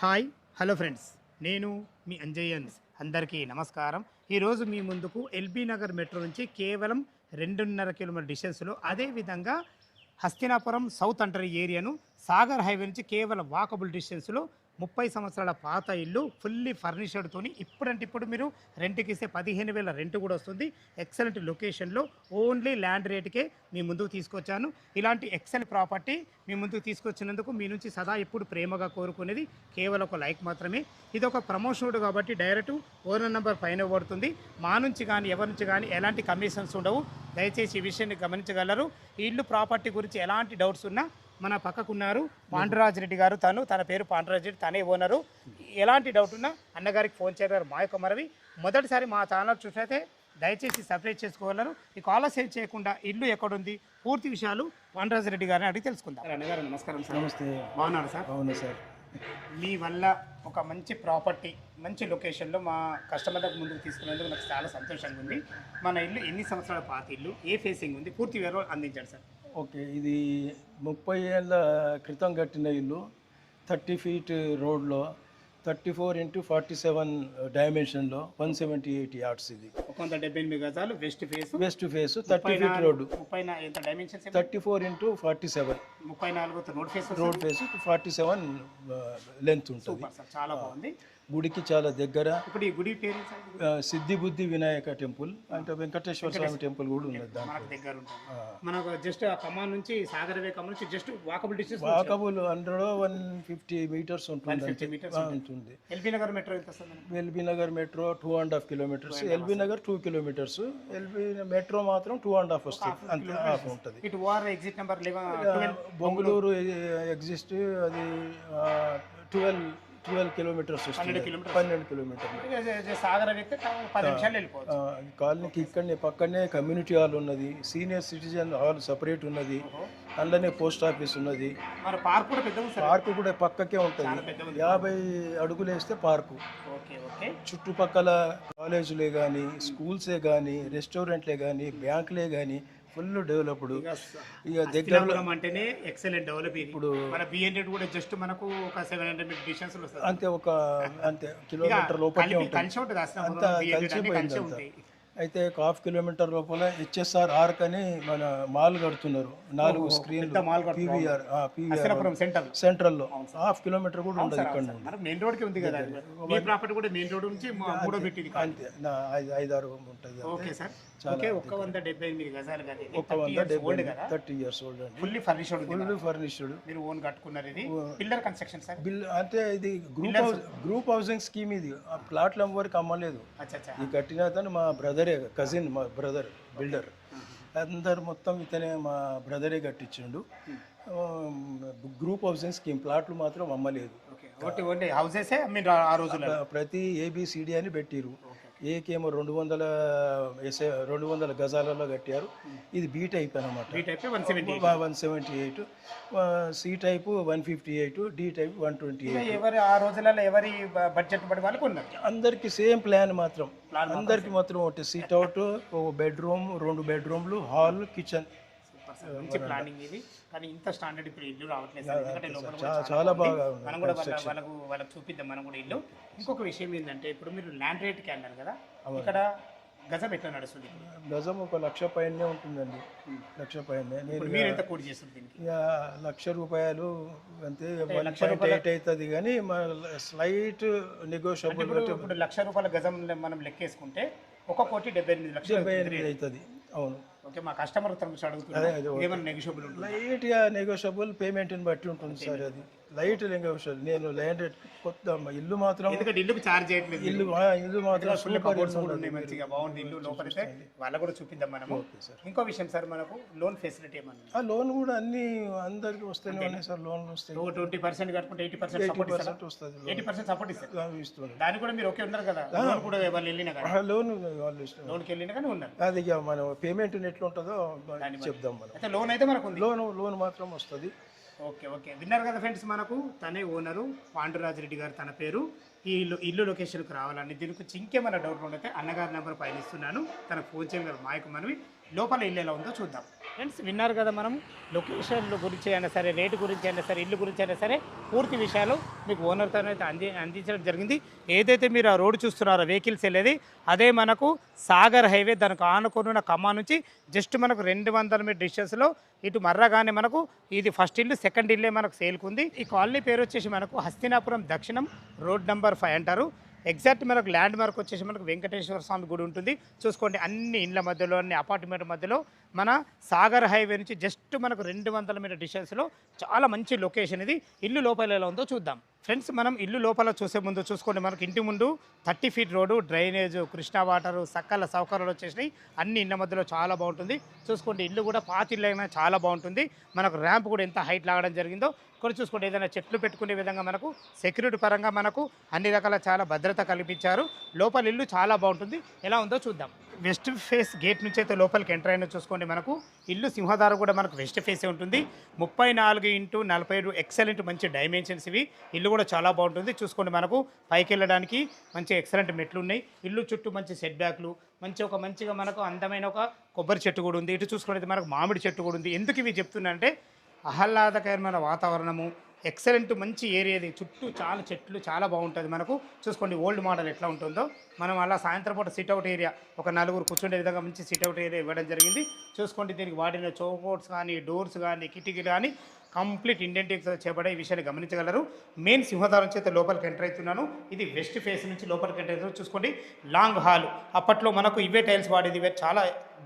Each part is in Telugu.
Hi hello friends. నేను మీ అంజయన్స్ అందరికీ నమస్కారం. ఈరోజు మీ ముందుకు ఎల్బీ నగర్ మెట్రో నుంచి కేవలం రెండున్నర కిలోమీటర్ డిస్టెన్స్లో అదేవిధంగా హస్తినాపురం సౌత్ అంటరీ ఏరియాను సాగర్ హైవే నుంచి కేవలం వాకబుల్ డిస్టెన్స్లో ముప్పై సంవత్సరాల పాత ఇల్లు ఫుల్లీ ఫర్నిచర్డ్తోని ఇప్పుడంటే ఇప్పుడు మీరు రెంట్కి ఇస్తే పదిహేను వేల రెంట్ కూడా వస్తుంది. ఎక్సలెంట్ లొకేషన్లో ఓన్లీ ల్యాండ్ రేట్కే మీ ముందుకు తీసుకొచ్చాను. ఇలాంటి ఎక్సలెంట్ ప్రాపర్టీ మీ ముందుకు తీసుకొచ్చినందుకు మీ నుంచి సదా ఎప్పుడు ప్రేమగా కోరుకునేది కేవలం ఒక లైక్ మాత్రమే. ఇది ఒక ప్రమోషన్ కాబట్టి డైరెక్ట్ ఓనర్ నెంబర్ పైన పడుతుంది. మా నుంచి కానీ ఎవరి నుంచి కానీ ఎలాంటి కమిషన్స్ ఉండవు. దయచేసి ఈ విషయాన్ని గమనించగలరు. ఇల్లు ప్రాపర్టీ గురించి ఎలాంటి డౌట్స్ ఉన్నా మన పక్కకున్నారు పాండురాజ్ రెడ్డి గారు. తను తన పేరు పాండురాజ్ రెడ్డి తనే ఓనరు. ఎలాంటి డౌట్ ఉన్నా అన్నగారికి ఫోన్ చేయగలరు మా యొక్క మనవి మొదటిసారి మా ఛానల్ చూసినైతే దయచేసి సపరేట్ చేసుకోగలరు. ఈ కాలర్ సేవ్ చేయకుండా ఇల్లు ఎక్కడుంది పూర్తి విషయాలు పాండురాజ్ రెడ్డి గారిని అడిగి తెలుసుకుందాం. అన్నగారు నమస్కారం సార్. నమస్తే. బాగున్నారు సార్? అవును సార్. మీ వల్ల ఒక మంచి ప్రాపర్టీ మంచి లొకేషన్లో మా కస్టమర్లకు ముందుకు తీసుకునేందుకు నాకు చాలా సంతోషంగా ఉంది. మన ఇల్లు ఎన్ని సంవత్సరాల పాత ఇల్లు ఏ ఫేసింగ్ ఉంది పూర్తి వివరాలు అందించండి సార్. ఓకే ఇది ముప్పై ఏళ్ళ క్రితం కట్టిన ఇల్లు థర్టీ ఫీట్ రోడ్లో thirty four into forty seven డైమెన్షన్లో one seventy eight yards ఇది. ఒక వంద డెబ్బై ఎనిమిది గజాలు west face. West face thirty feet road. ముప్పై ఎంత dimensions thirty four into forty seven. ముప్పై నాలుగు road face road face forty seven length ఉంటుంది. చాలా బాగుంది. గుడికి చాలా దగ్గర ఇప్పుడు ఈ గుడి పేరు సిద్ధి బుద్ధి వినాయక టెంపుల్ అంటే వెంకటేశ్వర స్వామి టెంపుల్ కూడా ఉన్నది మనకు దగ్గర ఉంటుంది. మనకు జస్ట్ ఆ ఖమ్మం నుంచి సాగరవే ఖమ్మం నుంచి just walkable distance walkable hundred one fifty metres ఉంటుంది. ఉంటుంది. ఎల్బీ నగర్ మెట్రో ఎంత? LB Nagar metro two and half kilometres LB Nagar two kilometres LB metro మాత్రం టూ అండ్ హాఫ్ వస్తుంది. అంతే హాఫ్ ఉంటుంది. ఇటు OR exit number Bongloor exit అది ట్వెల్వ్ ట్వెల్వ్ కిలోమీటర్స్ వస్తుంది. పన్నెండు కిలోమీటర్లు సాగర కాలనీకి ఇక్కడనే పక్కనే కమ్యూనిటీ హాల్ ఉన్నది. సీనియర్ సిటిజన్ హాల్ సపరేట్ ఉన్నది. అందులోనే పోస్ట్ ఆఫీస్ ఉన్నది. పార్క్ కూడా పక్కకే ఉంటుంది. యాభై అడుగులు వేస్తే పార్కు. చుట్టుపక్కల కాలేజీలే కానీ స్కూల్సే కానీ రెస్టారెంట్లే కానీ బ్యాంకులే కానీ ఫుల్ డెవలప్డ్ ఇక దగ్గరలో హస్తినాపురం అంటేనే ఎక్సలెంట్ డెవలప్ ఇప్పుడు మన కూడా జస్ట్ మనకు ఒక సెవెన్ హండ్రెడ్ డిస్టెన్స్ అంతే ఒక అంతే కిలోమీటర్ లోపలే కలిసి ఉంటుంది కలిసి అయితే ఒక హాఫ్ కిలోమీటర్ లోపల హెచ్ఎస్ఆర్ ఆర్క్ అని మన మాల్ కడుతున్నారు. నాలుగు కడుతున్నారు. పీవీఆర్ పీవీఆర్ హస్తినాపురం సెంటర్ సెంట్రల్లో. హాఫ్ కిలోమీటర్ కూడా ఉండదు ఇక్కడ నుండి మనకు మెయిన్ రోడ్కి ఉంది కదా మీ ప్రాపర్టీ కూడా మెయిన్ రోడ్ నుంచి మా- మూడో పెట్టింది అంతే. నా ఐదు ఐదారు ఉంటుంది ఓకే సార్. ఓకే ఒక్క వంద డెబ్బై ఎనిమిది గజాలు కదా ఇది ఒక వంద డెబ్బై ఓల్డ్ కదా. థర్టీ ఇయర్స్ ఓల్డ్ అండి. ఫుల్లీ ఫర్నిష్డ్ ఉంది ఫుల్ ఫర్నిష్డ్ మీరు ఓన్ కట్టుకున్నారు ఇది. Pillar construction sir? బిల్ అంటే ఇది group house group housing scheme ఇది. ప్లాట్లు అమ్మవారికి అమ్మలేదు. ఈ కట్టిన అతను మా బ్రదరే కజిన్ మా బ్రదర్ బిల్డర్ అందరు మొత్తం ఇతనే మా బ్రదరే కట్టించిండు. గ్రూప్ హౌసింగ్ స్కీమ్ ప్లాట్లు మాత్రం అమ్మలేదు. ప్రతి ఏబిసిడి అని పెట్టిరు ఏకేమో రెండు వందల ఎస్- రెండు వందల గజాలలో కట్టారు. ఇది బీ టైప్ అనమాట one seventy eight. C type one fifty eight D type one twenty eight. ఎవరి ఆ రోజులలో ఎవరి బడ్జెట్ బట్టి వాళ్ళకు ఉన్నారు అందరికి సేమ్ ప్లాన్ మాత్రం. అందరికి మాత్రం ఒకటి సీట్ అవుట్ ఒక బెడ్రూమ్ రెండు బెడ్రూమ్లు హాల్ కిచెన్. మంచి ప్లానింగ్ ఇది. కానీ ఇంత స్టాండర్డ్ ఇప్పుడు ఇల్లు రావట్లేదు సార్. ఎందుకంటే లోపల కూడా చాలా బాగా ఉంది. మనం కూడా వాళ్ళ వాళ్ళకు వాళ్ళకి చూపిద్దాం మనం కూడా ఇల్లు. ఇంకొక విషయం ఏంటంటే ఇప్పుడు మీరు ల్యాండ్ రేట్కి అన్నారు కదా ఇక్కడ గజం ఎట్లా నడుస్తుంది ఇప్పుడు? గజం ఒక లక్ష పైనే ఉంటుందండి. లక్ష పైనే. నేను ఇప్పుడు మీరు ఎంత కూడి చేస్తుంది దీనికి? ఇక లక్ష రూపాయలు అంతే వన్ పాయింట్ ఎయిట్ అవుతుంది కానీ స్లైట్ నెగోషియబుల్ ఇప్పుడు ఇప్పుడు లక్ష రూపాయల గజం మనం లెక్కేసుకుంటే ఒక కోటి డెబ్బై ఎనిమిది లక్షలు అవుతుంది. అవును. ఓకే మా కస్టమర్ నుంచి అడుగుతున్నారు ఏమైనా నెగిషియబుల్ ఉంటుంది? లైట్గా నెగోషియబుల్ పేమెంట్ని బట్టి ఉంటుంది సార్ అది. లైట్ నెగోషియబుల్ నేను ల్యాండ్ కొత్త ఇల్లు మాత్రం ఎందుకంటే ఇల్లుకి చార్జ్ చేయట్లేదు ఇల్లు ఇల్లు మాత్రం మంచిగా బాగుంది ఇల్లు లోపలితే. వాళ్ళకు కూడా చూపిద్దాం మనము. ఇంకో విషయం సార్ మనకు లోన్ ఫెసిలిటీ ఏమన్నా? లోన్ కూడా అన్ని అందరికి వస్తూనే ఉన్నాయి సార్ లోన్లు వస్తాయి. ట్వంటీ పర్సెంట్ కట్టుకుంటే ఎయిటీ పర్సెంట్ సపోర్ట్ ఇస్తారు? పర్సెంట్ వస్తుంది ఎయిటీ పర్సెంట్ సపోర్ట్ ఇస్తారు. లోన్ ఇస్తున్నారు దానికి కూడా మీరు ఓకే ఉన్నారు కదా? లోన్ కూడా వాళ్ళు వెళ్ళినా కదా లోన్ వాళ్ళు ఇష్టం లోన్కి వెళ్ళినా కానీ ఉన్నారు. అది మనం పేమెంట్ ఎట్లా ఉంటుందో చెప్దాం మనం. అయితే లోన్ అయితే మనకు లోన్ లోన్ మాత్రం వస్తుంది. Okay okay. విన్నారు కదా ఫ్రెండ్స్ మనకు? తనే ఓనరు పాండురాజ్ రెడ్డి గారు తన పేరు. ఈ ఇల్లు ఇల్లు లొకేషన్కి రావాలని దీనికి ఇంకేమైనా డౌట్ ఉంటే అన్నగారి నెంబర్ పైన ఇస్తున్నాను. తనకు ఫోన్ చేయగలరు మాయకు మనవి. లోపల ఇల్లు ఎలా ఉందో చూద్దాం. ఫ్రెండ్స్ విన్నారు కదా మనం లొకేషన్ల గురించి అయినా సరే రేటు గురించి అయినా సరే ఇల్లు గురించి అయినా సరే పూర్తి విషయాలు మీకు ఓనర్తో అయితే అంది అందించడం జరిగింది. ఏదైతే మీరు ఆ రోడ్డు చూస్తున్నారో వెహికల్స్ వెళ్ళేది అదే మనకు సాగర్ హైవే దానికి ఆనుకున్న ఖమ్మా నుంచి జస్ట్ మనకు రెండు వందల మీటర్ డిస్టెన్స్లో ఇటు మర్రగానే మనకు ఇది ఫస్ట్ ఇల్లు సెకండ్ ఇల్లే మనకు సేల్కుంది ఈ కాలనీ పేరు వచ్చేసి మనకు హస్తినాపురం దక్షిణం రోడ్ నెంబర్ ఫైవ్ అంటారు. ఎగ్జాక్ట్ మనకు ల్యాండ్ మార్క్ వచ్చేసి మనకు వెంకటేశ్వర స్వామి గుడి ఉంటుంది. చూసుకోండి అన్ని ఇండ్ల మధ్యలో అన్ని అపార్ట్మెంట్ మధ్యలో మన సాగర్ హైవే నుంచి జస్ట్ మనకు రెండు వందల మీటర్ డిస్టెన్స్లో చాలా మంచి లొకేషన్ ఇది. ఇల్లు లోపల ఎలా ఉందో చూద్దాం. ఫ్రెండ్స్ మనం ఇల్లు లోపల చూసే ముందు చూసుకోండి మనకి ఇంటి ముందు thirty feet road drainage Krishna water సకల సౌకర్యాలు వచ్చేసినాయి. అన్ని ఇళ్ళ మధ్యలో చాలా బాగుంటుంది. చూసుకోండి ఇల్లు కూడా పాత ఇల్లు అయినా చాలా బాగుంటుంది. మనకు ర్యాంప్ కూడా ఎంత హైట్ లాగడం జరిగిందో ఇక్కడ చూసుకోండి. ఏదైనా చెట్లు పెట్టుకునే విధంగా మనకు సెక్యూరిటీ పరంగా మనకు అన్ని రకాల చాలా భద్రత కల్పించారు. లోపల ఇల్లు చాలా బాగుంటుంది. ఎలా ఉందో చూద్దాం. వెస్ట్ ఫేస్ గేట్ నుంచి అయితే లోపలికి ఎంటర్ అయినా చూసుకోండి మనకు. ఇల్లు సింహదారు కూడా మనకు వెస్ట్ ఫేసే ఉంటుంది. ముప్పై నాలుగు ఇంటూ నలభై ఏడు ఎక్సలెంట్ మంచి డైమెన్షన్స్ ఇవి. ఇల్లు కూడా చాలా బాగుంటుంది. చూసుకోండి మనకు. పైకి వెళ్ళడానికి మంచి ఎక్సలెంట్ మెట్లు ఉన్నాయి. ఇల్లు చుట్టూ మంచి సెట్ బ్యాక్లు మంచి ఒక మంచిగా మనకు అందమైన ఒక కొబ్బరి చెట్టు కూడా ఉంది. ఇటు చూసుకుంటే మనకు మామిడి చెట్టు కూడా ఉంది. ఎందుకు ఇవి చెప్తున్నానంటే ఆహ్లాదకరమైన వాతావరణము ఎక్సలెంట్ మంచి ఏరియాది చుట్టూ చాలా చెట్లు చాలా బాగుంటుంది మనకు. చూసుకోండి ఓల్డ్ మోడల్ ఎట్లా ఉంటుందో. మనం అలా సాయంత్రం పూట సిట్అవుట్ ఏరియా ఒక నలుగురు కూర్చుండే విధంగా మంచి సిట్అవుట్ ఏరియా ఇవ్వడం జరిగింది. చూసుకోండి దీనికి వాడిన చౌకోట్స్ కానీ డోర్స్ కానీ కిటికీలు కానీ కంప్లీట్ ఇండియన్ చేపడే ఈ విషయాన్ని గమనించగలరు. మెయిన్ సింహద్వారం చేత లోపలికి ఎంటర్ అవుతున్నాను. ఇది వెస్ట్ ఫేస్ నుంచి లోపలికి ఎంటర్ అవుతున్నాను. చూసుకోండి. Long hall. అప్పట్లో మనకు ఇవే టైల్స్ వాడేది. ఇవే చాలా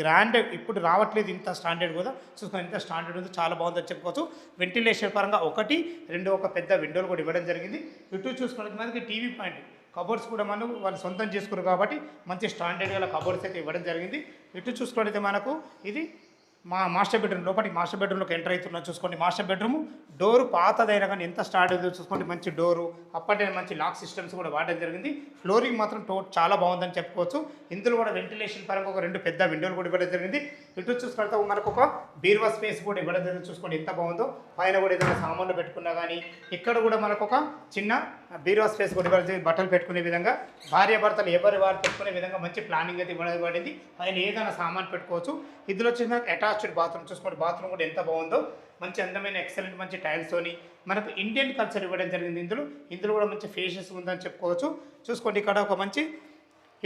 గ్రాండ్ ఇప్పుడు రావట్లేదు ఇంత స్టాండర్డ్ కూడా. చూసుకుని ఇంత స్టాండర్డ్ ఉంది. చాలా బాగుందని చెప్పుకోవచ్చు. వెంటిలేషన్ పరంగా ఒకటి రెండు ఒక పెద్ద విండోలు కూడా ఇవ్వడం జరిగింది. ఇటు చూసుకోవడానికి మనకి టీవీ పాయింట్. కబోర్డ్స్ కూడా మనం వాళ్ళు సొంతం చేసుకున్నారు కాబట్టి మంచి స్టాండర్డ్ గల కబోర్డ్స్ అయితే ఇవ్వడం జరిగింది. ఇటు చూసుకున్నట్లయితే మనకు ఇది మా మాస్టర్ బెడ్రూమ్ లోపలికి మాస్టర్ బెడ్రూమ్లోకి ఎంటర్ అవుతున్నా చూసుకోండి. మాస్టర్ బెడ్రూమ్ డోర్ పాతదైనా కానీ ఎంత స్టార్ట్ అయిందో చూసుకోండి. మంచి డోరు అప్పటి మంచి లాక్ సిస్టమ్స్ కూడా వాడడం జరిగింది. ఫ్లోరింగ్ మాత్రం టో చాలా బాగుందని చెప్పుకోవచ్చు. ఇందులో కూడా వెంటిలేషన్ పరంగా ఒక రెండు పెద్ద విండోలు కూడా ఇవ్వడం జరిగింది. ఇటు చూసుకుంటే మనకు ఒక బీర్వా స్పేస్ కూడా ఇవ్వడం జరిగింది. చూసుకోండి ఎంత బాగుందో. పైన కూడా ఏదైనా సామాన్లు పెట్టుకున్నా కానీ ఇక్కడ కూడా మనకు ఒక చిన్న బీర్వా స్పేస్ కూడా ఇవ్వడం జరిగింది. బట్టలు పెట్టుకునే విధంగా భార్య భర్తలు ఎవరి వారు పెట్టుకునే విధంగా మంచి ప్లానింగ్ అయితే ఇవ్వడం పడింది పైన ఏదైనా సామాన్ పెట్టుకోవచ్చు. ఇందులో వచ్చిన అటాచ్డ్ బాత్రూమ్ చూసుకోండి బాత్రూమ్ కూడా ఎంత బాగుందో. మంచి అందమైన ఎక్సలెంట్ మంచి టైల్స్తోని మనకు ఇండియన్ కల్చర్ ఇవ్వడం జరిగింది ఇందులో. ఇందులో కూడా మంచి ఫేషియస్ ఉందని చెప్పుకోవచ్చు. చూసుకోండి ఇక్కడ ఒక మంచి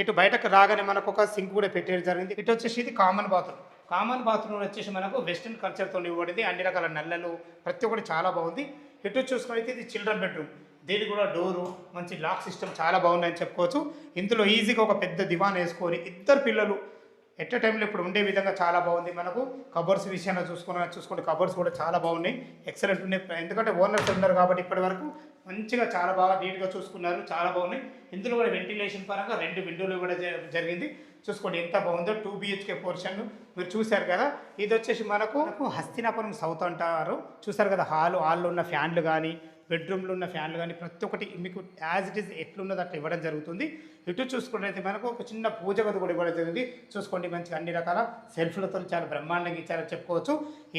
ఇటు బయటకు రాగానే మనకు ఒక సింక్ కూడా పెట్టేది జరిగింది. ఇటు వచ్చేసి ఇది కామన్ బాత్రూమ్ కామన్ బాత్రూమ్ వచ్చేసి మనకు వెస్ట్రన్ కల్చర్తో ఇవ్వబడింది. అన్ని రకాల నల్లలు ప్రతి ఒక్కటి చాలా బాగుంది. ఇటు చూసుకునైతే ఇది చిల్డ్రన్ బెడ్రూమ్ దీనికి కూడా డోరు మంచి లాక్ సిస్టమ్ చాలా బాగుందని చెప్పుకోవచ్చు. ఇందులో ఈజీగా ఒక పెద్ద దివాన్ వేసుకొని ఇద్దరు పిల్లలు ఎట్ టైంలో ఇప్పుడు ఉండే విధంగా చాలా బాగుంది. మనకు కబర్స్ విషయంలో చూసుకున్న చూసుకోండి కబర్స్ కూడా చాలా బాగున్నాయి. ఎక్సలెంట్ ఉన్నాయి. ఎందుకంటే ఓనర్స్ ఉన్నారు కాబట్టి ఇప్పటి వరకు మంచిగా చాలా బాగా నీట్గా చూసుకున్నారు. చాలా బాగున్నాయి. ఇందులో కూడా వెంటిలేషన్ పరంగా రెండు విండోలు కూడా జ- జరిగింది. చూసుకోండి ఎంత బాగుందో. టూ బిహెచ్కే పోర్షన్ మీరు చూశారు కదా. ఇది వచ్చేసి మనకు హస్తినాపురం సౌత్ అంటారు. చూసారు కదా హాల్ హాల్లో ఉన్న ఫ్యాన్లు కానీ బెడ్రూమ్లో ఉన్న ఫ్యాన్లు కానీ ప్రతి ఒక్కటి మీకు యాజ్ ఇట్ ఈస్ ఎట్లున్నది అట్లా ఇవ్వడం జరుగుతుంది. ఇటు చూసుకున్నట్లయితే మనకు ఒక చిన్న పూజ గది కూడా ఇవ్వడం జరిగింది. చూసుకోండి మంచిగా అన్ని రకాల సెల్ఫ్లతో చాలా బ్రహ్మాండంగా ఇచ్చారని చెప్పుకోవచ్చు.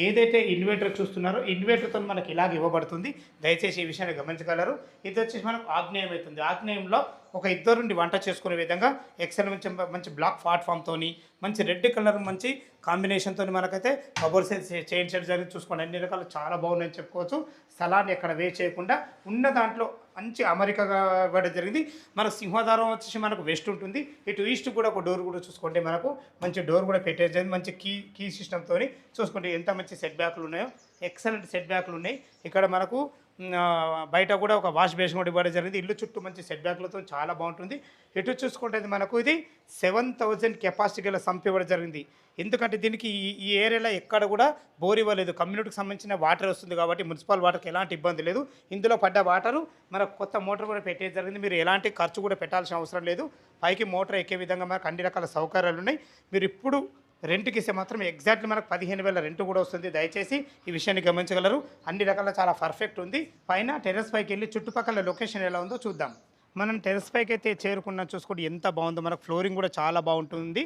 ఏదైతే ఇన్వర్టర్ చూస్తున్నారో ఇన్వర్టర్తో మనకి ఇలాగ ఇవ్వబడుతుంది. దయచేసి ఈ విషయాన్ని గమనించగలరు. ఇది వచ్చేసి మనకు ఆగ్నేయం అవుతుంది. ఆగ్నేయంలో ఒక ఇద్దరుండి వంట చేసుకునే విధంగా ఎక్సెల్ మంచి మంచి బ్లాక్ ప్లాట్ఫామ్తోని మంచి రెడ్ కలర్ మంచి కాంబినేషన్తో మనకైతే కబోర్స్ చేయించడం జరిగింది. చూసుకోండి అన్ని రకాలు చాలా బాగున్నాయని చెప్పుకోవచ్చు. స్థలాన్ని ఎక్కడ వే చేయకుండా ఉన్న దాంట్లో మంచి అమరికగా ఇవ్వడం జరిగింది. మన సింహద్వారం వచ్చేసి మనకు వెస్ట్ ఉంటుంది. ఇటు ఈస్ట్ కూడా ఒక డోర్ కూడా చూసుకుంటే మనకు మంచి డోర్ కూడా పెట్టేది జరిగింది. మంచి కీ కీ సిస్టమ్తో చూసుకుంటే ఎంత మంచి సెట్ బ్యాక్లు ఉన్నాయో ఎక్సలెంట్ సెట్ బ్యాక్లు ఉన్నాయి. ఇక్కడ మనకు బయట కూడా ఒక వాష్ బేసిన్ కూడా ఇవ్వడం జరిగింది. ఇల్లు చుట్టూ మంచి సెట్ బ్యాక్లతో చాలా బాగుంటుంది. ఎటు చూసుకుంటే మనకు ఇది సెవెన్ థౌజండ్ కెపాసిటీ గల సంప్ ఇవ్వడం జరిగింది. ఎందుకంటే దీనికి ఈ ఈ ఏరియాలో ఎక్కడ కూడా బోర్ ఇవ్వలేదు. కమ్యూనిటీకి సంబంధించిన వాటర్ వస్తుంది కాబట్టి మున్సిపల్ వాటర్కి ఎలాంటి ఇబ్బంది లేదు. ఇందులో పడ్డ వాటరు మనకు కొత్త మోటార్ కూడా పెట్టేది జరిగింది. మీరు ఎలాంటి ఖర్చు కూడా పెట్టాల్సిన అవసరం లేదు. పైకి మోటార్ ఎక్కే విధంగా మనకు అన్ని రకాల సౌకర్యాలు ఉన్నాయి. మీరు ఇప్పుడు రెంట్కి ఇస్తే మాత్రం ఎగ్జాక్ట్లీ మనకు పదిహేను వేల రెంట్ కూడా వస్తుంది. దయచేసి ఈ విషయాన్ని గమనించగలరు. అన్ని రకాల చాలా పర్ఫెక్ట్ ఉంది. పైన టెర్రస్ పైకి వెళ్ళి చుట్టుపక్కల లొకేషన్ ఎలా ఉందో చూద్దాం. మనం టెర్రస్ పైకి అయితే చేరుకున్న చూసుకోండి ఎంత బాగుందో. మనకు ఫ్లోరింగ్ కూడా చాలా బాగుంటుంది.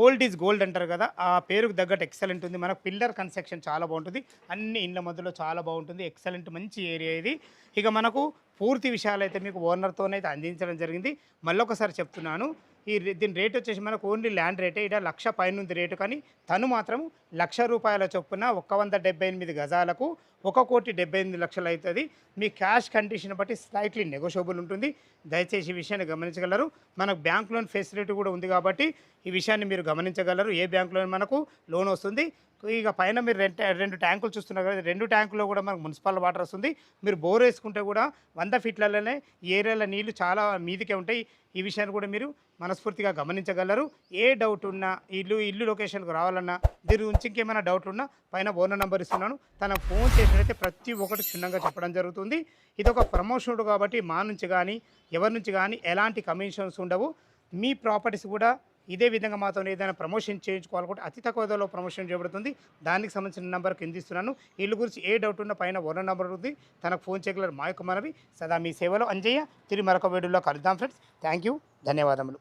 ఓల్డ్ ఈజ్ గోల్డ్ అంటారు కదా ఆ పేరుకు తగ్గట్టు ఎక్సలెంట్ ఉంది. మనకు పిల్లర్ కన్స్ట్రక్షన్ చాలా బాగుంటుంది. అన్ని ఇండ్ల మధ్యలో చాలా బాగుంటుంది. ఎక్సలెంట్ మంచి ఏరియా ఇది. ఇక మనకు పూర్తి విషయాలు అయితే మీకు ఓనర్తోనైతే అయితే అందించడం జరిగింది. మళ్ళొకసారి చెప్తున్నాను. ఈ రే- దీని రేట్ వచ్చేసి మనకు ఓన్లీ ల్యాండ్ రేటే ఇక్కడ లక్ష పైన ఉంది రేటు. కానీ తను మాత్రం లక్ష రూపాయల చొప్పున ఒక్క వంద డెబ్బై ఎనిమిది గజాలకు ఒక కోటి డెబ్బై ఎనిమిది లక్షలు అవుతుంది. మీ క్యాష్ కండిషన్ బట్టి స్లైట్లీ నెగోషియబుల్ ఉంటుంది. దయచేసి ఈ విషయాన్ని గమనించగలరు. మనకు బ్యాంక్ లోన్ ఫెసిలిటీ కూడా ఉంది కాబట్టి ఈ విషయాన్ని మీరు గమనించగలరు. ఏ బ్యాంక్ లోన్ మనకు లోన్ వస్తుంది? ఇక పైన మీరు రెండు రెండు ట్యాంకులు చూస్తున్నారు కదా రెండు ట్యాంకులో కూడా మనకు మున్సిపల్ వాటర్ వస్తుంది. మీరు బోర్ వేసుకుంటే కూడా వంద ఫీట్లలోనే ఈ ఏరియాలో నీళ్ళు చాలా మీదికే ఉంటాయి. ఈ విషయాన్ని కూడా మీరు మనస్ఫూర్తిగా గమనించగలరు. ఏ డౌట్ ఉన్నా ఇల్లు ఇల్లు లొకేషన్కి రావాలన్నా దీని గురించి ఇంకేమైనా డౌట్ ఉన్నా పైన ఓనర్ నెంబర్ ఇస్తున్నాను. తన ఫోన్ చేసినట్టయితే ప్రతి ఒక్కటి క్షుణ్ణంగా చెప్పడం జరుగుతుంది. ఇది ఒక ప్రమోషన్ కాబట్టి మా నుంచి కానీ ఎవరి నుంచి కానీ ఎలాంటి కమిషన్స్ ఉండవు. మీ ప్రాపర్టీస్ కూడా ఇదే విధంగా మాతో ఏదైనా ప్రమోషన్ చేయించుకోవాలనుకుంటే అతి తక్కువ ధరలో ప్రమోషన్ చేయబడుతుంది. దానికి సంబంధించిన నెంబర్ కింద ఇస్తున్నాను ఇల్లు గురించి ఏ డౌట్ ఉన్న పైన ఓనర్ నెంబర్ ఉంది. తనకు ఫోన్ చేయగలరు మా యొక్క మనవి. సదా మీ సేవలో అంజయ్య. తిరిగి మరొక వీడియోలో కలుద్దాం ఫ్రెండ్స్ థ్యాంక్ యూ ధన్యవాదములు.